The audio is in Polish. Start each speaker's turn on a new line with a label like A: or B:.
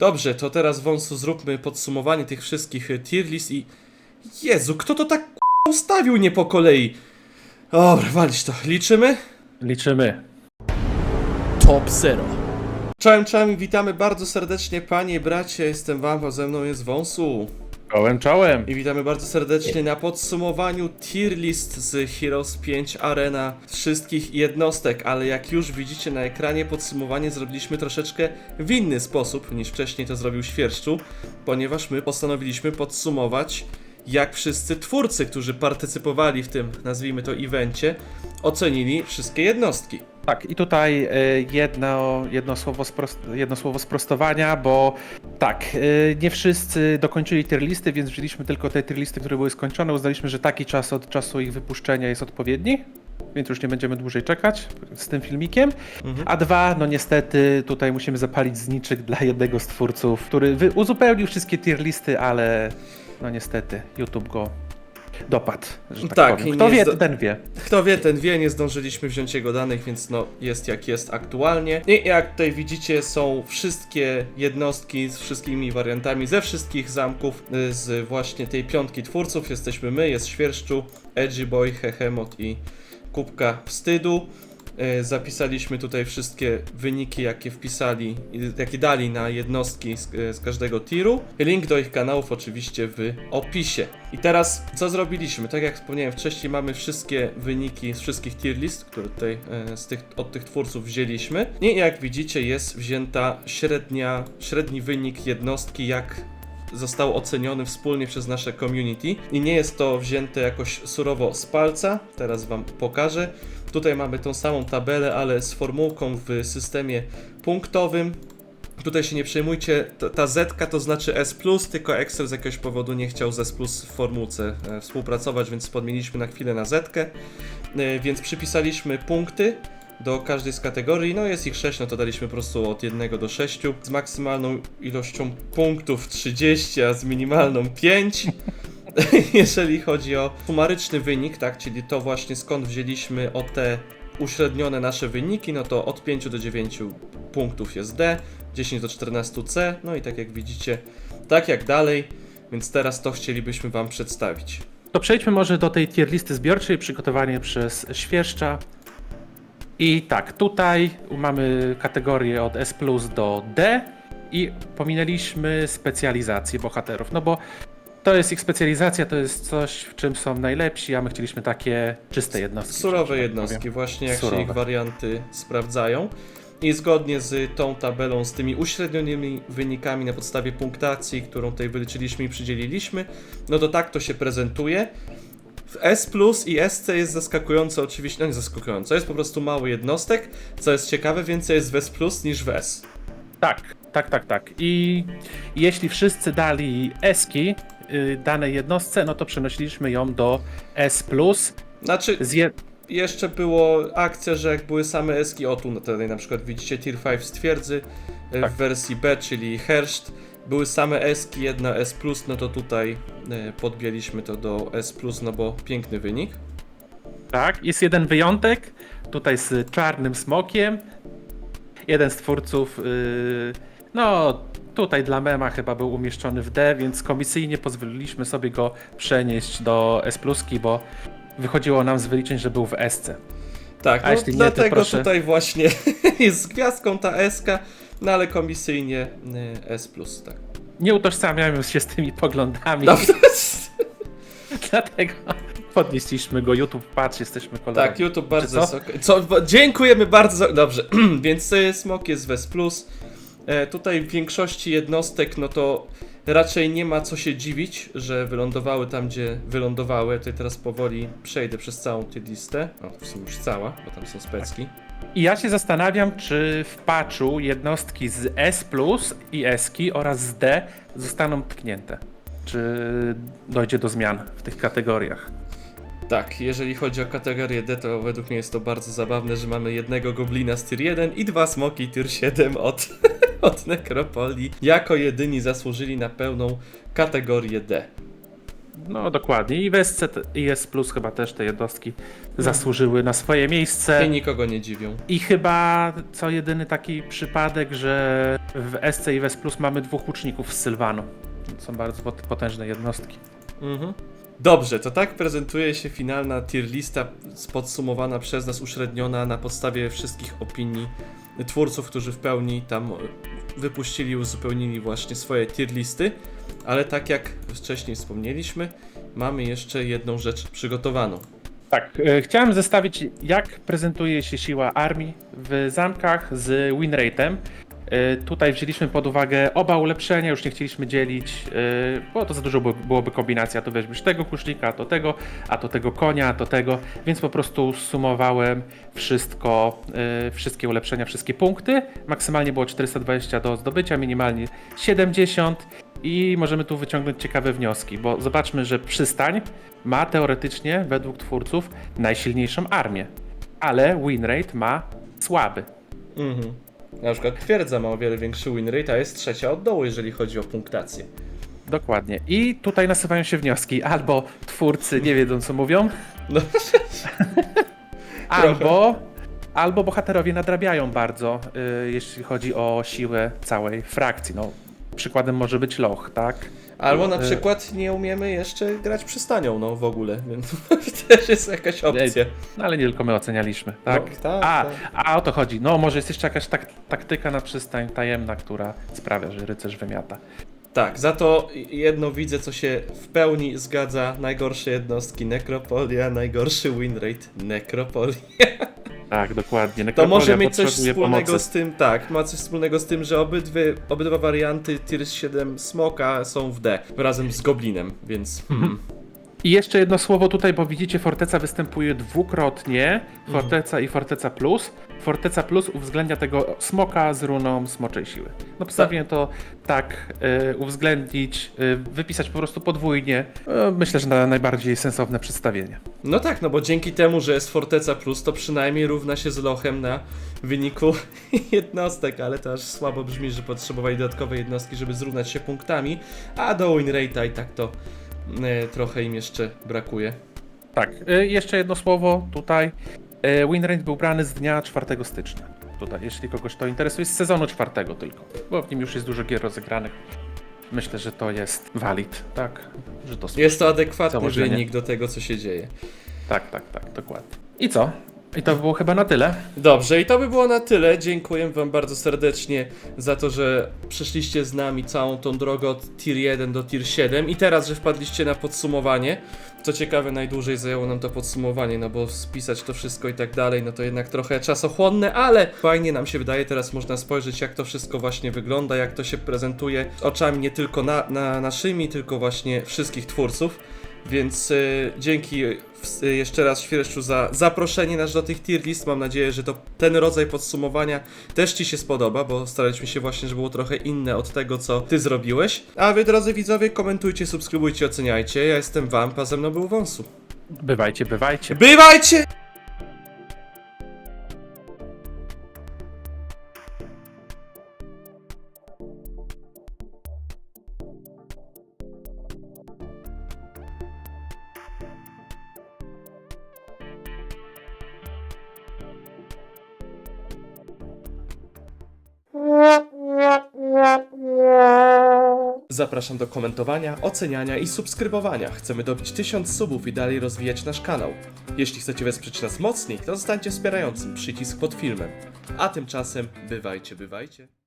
A: Dobrze, to teraz wąsu zróbmy podsumowanie tych wszystkich e, tier list i... Jezu, kto to tak ustawił nie po kolei? Dobra, walić to. Liczymy?
B: Liczymy.
C: Top Zero.
A: Czołem, czołem witamy bardzo serdecznie panie i bracie, jestem wam, a ze mną jest wąsu.
B: Czołem, czołem.
A: I witamy bardzo serdecznie na podsumowaniu tier list z Heroes 5 Arena wszystkich jednostek, ale jak już widzicie na ekranie podsumowanie zrobiliśmy troszeczkę w inny sposób niż wcześniej to zrobił Świerszczu, ponieważ my postanowiliśmy podsumować jak wszyscy twórcy, którzy partycypowali w tym, nazwijmy to, evencie, ocenili wszystkie jednostki.
B: Tak, i tutaj e, jedno, jedno, słowo sprost, jedno słowo sprostowania, bo tak, e, nie wszyscy dokończyli tier listy, więc wzięliśmy tylko te tier listy, które były skończone. Uznaliśmy, że taki czas od czasu ich wypuszczenia jest odpowiedni. Więc już nie będziemy dłużej czekać z tym filmikiem. A dwa, no niestety, tutaj musimy zapalić zniczek dla jednego z twórców, który uzupełnił wszystkie tier listy, ale no niestety, YouTube go dopadł, że tak,
A: Tak,
B: powiem. Kto wie, ten wie.
A: Kto wie, ten wie, nie zdążyliśmy wziąć jego danych, więc no jest jak jest aktualnie. I jak tutaj widzicie, są wszystkie jednostki z wszystkimi wariantami ze wszystkich zamków y, z właśnie tej piątki twórców. Jesteśmy my, jest Świerszczu, Edgy Boy, Hehemot i Kubka Wstydu. Y, Zapisaliśmy tutaj wszystkie wyniki, jakie wpisali, jakie dali na jednostki z, y, z każdego tiru. Link do ich kanałów oczywiście w opisie. I teraz co zrobiliśmy? Tak jak wspomniałem wcześniej, mamy wszystkie wyniki z wszystkich tier list, które tutaj e, z tych, od tych twórców wzięliśmy. I jak widzicie, jest wzięta średnia, średni wynik jednostki, jak został oceniony wspólnie przez nasze community. I nie jest to wzięte jakoś surowo z palca. Teraz Wam pokażę. Tutaj mamy tą samą tabelę, ale z formułką w systemie punktowym. Tutaj się nie przejmujcie, ta, ta Z to znaczy S, tylko Excel z jakiegoś powodu nie chciał z S w formułce e, współpracować, więc podmieniliśmy na chwilę na Z. E, więc przypisaliśmy punkty do każdej z kategorii. No jest ich 6, no to daliśmy po prostu od 1 do 6 z maksymalną ilością punktów 30, a z minimalną 5. Jeżeli chodzi o sumaryczny wynik, tak, czyli to właśnie skąd wzięliśmy o te uśrednione nasze wyniki, no to od 5 do 9 punktów jest D, 10 do 14 C, no i tak jak widzicie, tak jak dalej, więc teraz to chcielibyśmy Wam przedstawić.
B: To przejdźmy może do tej tier listy zbiorczej, przygotowanie przez Świerszcza. I tak, tutaj mamy kategorię od S do D i pominęliśmy specjalizację bohaterów, no bo to jest ich specjalizacja, to jest coś, w czym są najlepsi, a my chcieliśmy takie czyste jednostki.
A: Surowe
B: tak
A: jednostki,
B: powiem.
A: właśnie jak się
B: Surowe.
A: ich warianty sprawdzają. I zgodnie z tą tabelą, z tymi uśrednionymi wynikami na podstawie punktacji, którą tutaj wyliczyliśmy i przydzieliliśmy, no to tak to się prezentuje. W S i SC jest zaskakująco oczywiście, no nie zaskakująco, jest po prostu mało jednostek, co jest ciekawe, więcej jest w S niż w S.
B: Tak, tak, tak, tak. I jeśli wszyscy dali eski y, danej jednostce, no to przenosiliśmy ją do S+.
A: Znaczy,
B: Z je...
A: jeszcze było akcja, że jak były same eski, o tu tutaj na przykład widzicie Tier 5 z twierdzy e,
B: Tak.
A: w wersji B, czyli Herszt, były same eski, jedna S+, no to tutaj e, podbieliśmy to do S+, no bo piękny wynik.
B: Tak, jest jeden wyjątek, tutaj z czarnym smokiem. Jeden z twórców, yy, no tutaj dla mema chyba był umieszczony w D, więc komisyjnie pozwoliliśmy sobie go przenieść do S+, bo wychodziło nam z wyliczeń, że był w SC.
A: Tak,
B: A
A: no
B: nie,
A: dlatego
B: proszę.
A: tutaj właśnie jest z gwiazdką ta SK, no ale komisyjnie e, S+, tak.
B: Nie utożsamiamy się z tymi poglądami,
A: No,
B: dlatego podnieśliśmy go. YouTube, patrz, jesteśmy kolegami.
A: Tak, YouTube bardzo
B: co?
A: Co, dziękujemy bardzo. Dobrze, więc y, Smok jest Wes Plus. E, tutaj w większości jednostek, no to raczej nie ma co się dziwić, że wylądowały tam, gdzie wylądowały. Tutaj teraz powoli przejdę przez całą tę listę. No, w sumie już cała, bo tam są specki.
B: I ja się zastanawiam, czy w patchu jednostki z S i Eski oraz z D zostaną tknięte. Czy dojdzie do zmian w tych kategoriach?
A: Tak, jeżeli chodzi o kategorię D, to według mnie jest to bardzo zabawne, że mamy jednego goblina z tier 1 i dwa smoki tier 7 od, od Nekropolii. Jako jedyni zasłużyli na pełną kategorię D.
B: No dokładnie. I w SC i S Plus chyba też te jednostki zasłużyły na swoje miejsce.
A: I nikogo nie dziwią.
B: I chyba co jedyny taki przypadek, że w SC i w S Plus mamy dwóch łuczników z Sylwanu. Są bardzo pot- potężne jednostki.
A: Mhm. Dobrze, to tak prezentuje się finalna tier lista podsumowana przez nas, uśredniona na podstawie wszystkich opinii twórców, którzy w pełni tam wypuścili, uzupełnili właśnie swoje tier listy. Ale tak jak wcześniej wspomnieliśmy, mamy jeszcze jedną rzecz przygotowaną.
B: Tak, e, chciałem zestawić, jak prezentuje się siła armii w zamkach z winrate'em. E, Tutaj wzięliśmy pod uwagę oba ulepszenia, już nie chcieliśmy dzielić, e, bo to za dużo by- byłoby kombinacja. To weźmiesz tego kusznika, a to tego, a to tego konia, a to tego, więc po prostu sumowałem wszystko, e, wszystkie ulepszenia, wszystkie punkty. Maksymalnie było 420 do zdobycia, minimalnie 70 i możemy tu wyciągnąć ciekawe wnioski, bo zobaczmy, że przystań ma teoretycznie, według twórców, najsilniejszą armię, ale winrate ma słaby.
A: Mhm. Na przykład twierdza ma o wiele większy win rate, a jest trzecia od dołu, jeżeli chodzi o punktację.
B: Dokładnie. I tutaj nasuwają się wnioski. Albo twórcy nie wiedzą, co mówią,
A: No,
B: albo, albo bohaterowie nadrabiają bardzo, y, jeśli chodzi o siłę całej frakcji. No, przykładem może być Loch, tak?
A: albo na
B: E.
A: przykład nie umiemy jeszcze grać przystanią, no w ogóle, więc też jest jakaś opcja.
B: No ale nie tylko my ocenialiśmy, tak?
A: No, tak,
B: a,
A: tak.
B: a o to chodzi. No, może jest jeszcze jakaś tak, taktyka na przystań tajemna, która sprawia, że rycerz wymiata.
A: Tak, za to jedno widzę, co się w pełni zgadza. Najgorsze jednostki Nekropolia, najgorszy winrate Nekropolia.
B: Tak,
A: To
B: dokładnie. Nekropolia
A: może mieć coś wspólnego
B: pomocy.
A: z tym, tak, ma coś wspólnego z tym, że obydwie, obydwa warianty Tier 7 Smoka są w D, razem z Goblinem, więc hmm.
B: I jeszcze jedno słowo tutaj, bo widzicie, Forteca występuje dwukrotnie. Forteca i Forteca Plus. Forteca Plus uwzględnia tego smoka z runą smoczej siły. No postanowiłem to tak y, uwzględnić, y, wypisać po prostu podwójnie. Y, myślę, że na najbardziej sensowne przedstawienie.
A: No tak, no bo dzięki temu, że jest Forteca Plus, to przynajmniej równa się z Lochem na wyniku jednostek, ale to aż słabo brzmi, że potrzebowali dodatkowej jednostki, żeby zrównać się punktami, a do winrate'a i tak to trochę im jeszcze brakuje.
B: Tak, y, jeszcze jedno słowo tutaj. Y, Winrate był brany z dnia 4 stycznia. Tutaj, jeśli kogoś to interesuje, z sezonu czwartego tylko, bo w nim już jest dużo gier rozegranych. Myślę, że to jest valid, tak? Że to
A: Jest to adekwatny
B: Założenie.
A: wynik do tego, co się dzieje.
B: Tak, tak, tak, dokładnie. I co? I to było chyba na tyle.
A: Dobrze, i to by było na tyle. Dziękuję Wam bardzo serdecznie za to, że przeszliście z nami całą tą drogę od tier 1 do tier 7 i teraz, że wpadliście na podsumowanie. Co ciekawe, najdłużej zajęło nam to podsumowanie, no bo spisać to wszystko i tak dalej, no to jednak trochę czasochłonne, ale fajnie nam się wydaje, teraz można spojrzeć jak to wszystko właśnie wygląda, jak to się prezentuje oczami nie tylko na, na naszymi, tylko właśnie wszystkich twórców. Więc y, dzięki y, jeszcze raz Świerszczu za zaproszenie nas do tych tier list. Mam nadzieję, że to ten rodzaj podsumowania też Ci się spodoba, bo staraliśmy się właśnie, żeby było trochę inne od tego, co Ty zrobiłeś. A Wy, drodzy widzowie, komentujcie, subskrybujcie, oceniajcie. Ja jestem Wamp, a ze mną był Wąsu.
B: Bywajcie, bywajcie.
A: Bywajcie! Zapraszam do komentowania, oceniania i subskrybowania. Chcemy dobić 1000 subów i dalej rozwijać nasz kanał. Jeśli chcecie wesprzeć nas mocniej, to zostańcie wspierającym przycisk pod filmem. A tymczasem bywajcie, bywajcie.